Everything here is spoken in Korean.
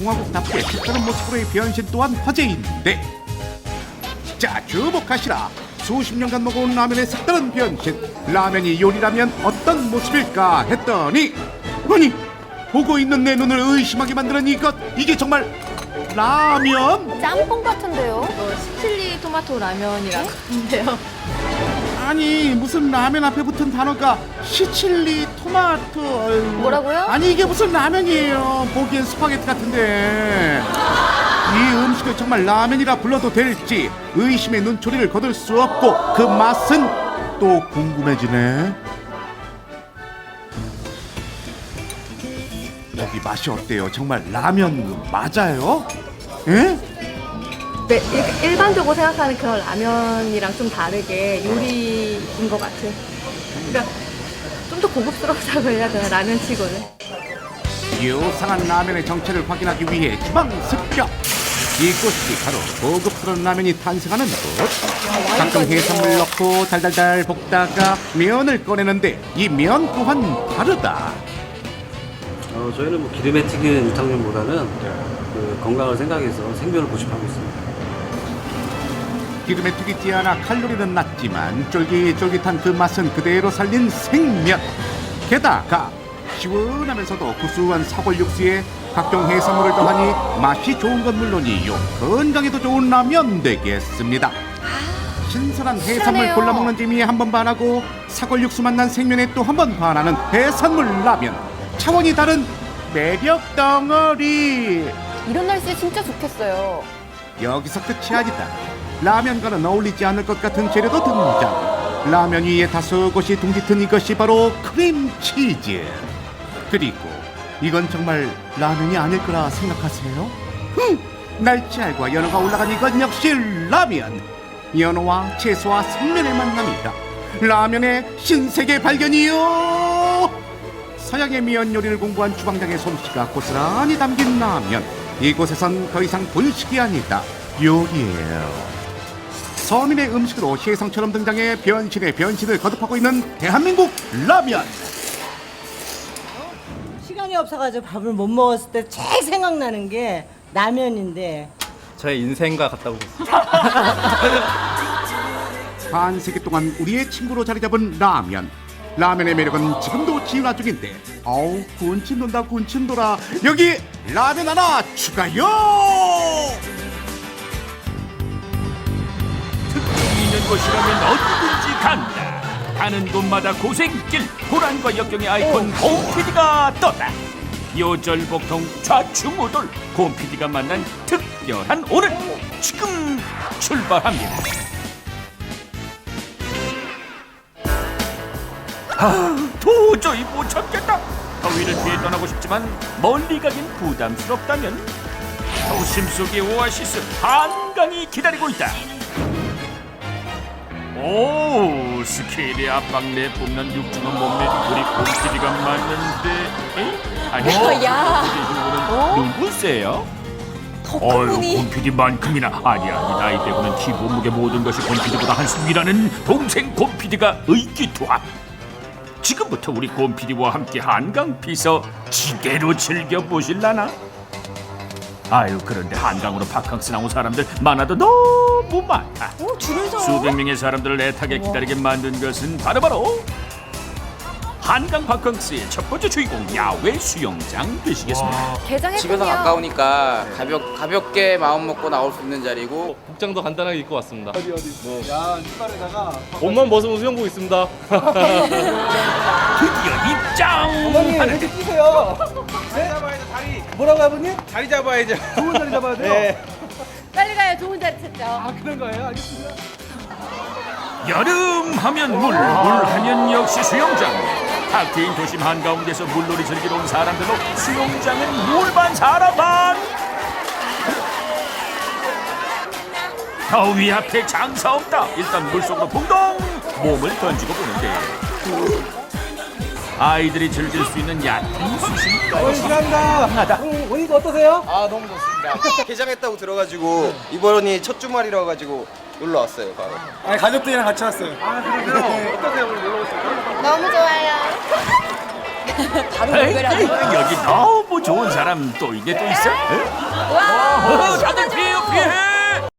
공화국답게 색다른 모습으로의 변신 또한 화제인데 자 주목하시라 수십 년간 먹어온 라면의 색다른 변신 라면이 요리라면 어떤 모습일까 했더니 아니 보고 있는 내 눈을 의심하게 만드는 이것 이게 정말 라면? 짬뽕 같은데요? 이거 시칠리 토마토 라면이라고 하는데요. 아니 무슨 라면 앞에 붙은 단어가 시칠리 토마토 어휴. 뭐라고요? 아니 이게 무슨 라면이에요 보기엔 스파게티 같은데 이 음식을 정말 라면이라 불러도 될지 의심의 눈초리를 거둘 수 없고 그 맛은 또 궁금해지네 여기 맛이 어때요 정말 라면 맞아요? 예? 네, 일- 일반적으로 생각하는 그런 라면이랑 좀 다르게 요리인 것 같아요. 그러니까 좀 더 고급스럽다고 해야 되나 라면 치고는. 요상한 라면의 정체를 확인하기 위해 주방 습격 이곳이 바로 고급스러운 라면이 탄생하는 곳 각종 해산물 넣고 달달달 볶다가 면을 꺼내는데 이 면 또한 다르다 어, 저희는 뭐 기름에 튀긴 유탕면보다는 그 건강을 생각해서 생면을 고집하고 있습니다. 기름에 튀기 지 않아 칼로리는 낮지만 쫄깃쫄깃한 그 맛은 그대로 살린 생면 게다가 시원하면서도 구수한 사골 육수에 각종 해산물을 더하니 맛이 좋은 건 물론이요 건강에도 좋은 라면 되겠습니다 신선한 해산물 시원해요. 골라 먹는 재미에 한 번 반하고 사골 육수 만 난 생면에 또 한 번 반하는 해산물 라면 차원이 다른 매력 덩어리 이런 날씨에 진짜 좋겠어요. 여기서 끝이 아니다. 라면과는 어울리지 않을 것 같은 재료도 등장. 라면 위에 다소곳이 둥깃은 이것이 바로 크림치즈. 그리고 이건 정말 라면이 아닐 거라 생각하세요? 흠! 날치알과 연어가 올라간 이건 역시 라면. 연어와 채소와 생면의 만남이다. 라면의 신세계 발견이요. 서양의 면 요리를 공부한 주방장의 솜씨가 고스란히 담긴 라면 이곳에선 더 이상 본식이 아니다 요리예요 서민의 음식으로 시성처럼 등장해 변신의 변신을 거듭하고 있는 대한민국 라면. 시간이 없어가지고 밥을 못 먹었을 때 제일 생각나는 게 라면인데. 저의 인생과 같다고 보습니다. 반세기 동안 우리의 친구로 자리 잡은 라면. 라면의 매력은 지금도 진화 중인데 어우 군침 돈다 군침 돌아. 여기 라면 하나 추가요 곳이라면 어디든지 간다. 가는 곳마다 고생길 호란과 역경의 아이콘 곰피디가 떴다. 요절복통 좌충우돌 곰피디가 만난 특별한 오늘 지금 출발합니다. 아 도저히 못 참겠다. 더위를 피해 떠나고 싶지만 멀리 가긴 부담스럽다면 도심 속의 오아시스 한강이 기다리고 있다. 오 스케일의 압박 내뿜는 육중한 몸매 우리 곰피디가 맞는데? 아니 어, 야. 곰피디는 누구세요? 어휴 곰피디만큼이나 아니 아니 나이 빼고는 키 몸무게 모든 것이 곰피디보다 한숨 위라는 동생 곰피디가 의기투합 지금부터 우리 곰피디와 함께 한강 피서 지대로 즐겨보실라나? 아유 그런데 한강으로 바캉스 나온 사람들 많아도 너무 많다 오, 줄을 서. 수백 명의 사람들을 애타게 기다리게 만든 것은 바로바로 한강 바캉스의 첫 번째 주인공 야외 수영장 되시겠습니다. 개장했군요. 집에서 가까우니까 가볍, 가볍게 마음 먹고 나올 수 있는 자리고 복장도 간단하게 입고 왔습니다 어디 어디 뭐. 야 신발에다가 옷만 벗으면 수영복 있습니다 드디어 입장! 하는 뛰세요. 자리 잡아야죠, 다리. 뭐라고 아버님? 자리 잡아야죠. 좋은 자리 잡아야 돼요? 네. 빨리 가요. 좋은 자리 찾죠. 아, 그런 거예요? 알겠습니다. 여름 하면 물, 물 하면 역시 수영장. 탁 트인 도심 한가운데서 물놀이 즐기러 온 사람들로 수영장은 물반 사람 반. 더위 앞에 장사 없다. 일단 물속으로 붕덩 몸을 던지고 보는데 아이들이 즐길 수 있는 얕은 수심까지 감사합니다. 어, 오니까 어떠세요? 아 너무 좋습니다 개장했다고 들어가지고 이번이 첫 주말이라 가지고 놀러 왔어요 바로 아니, 가족들이랑 같이 왔어요. 아, 그러세요? 어떠세요? 오늘 놀러 오셨어요? 너무 좋아요. 바로 에이. 여기 너무 좋은 사람 또 이게 또 있어? 에?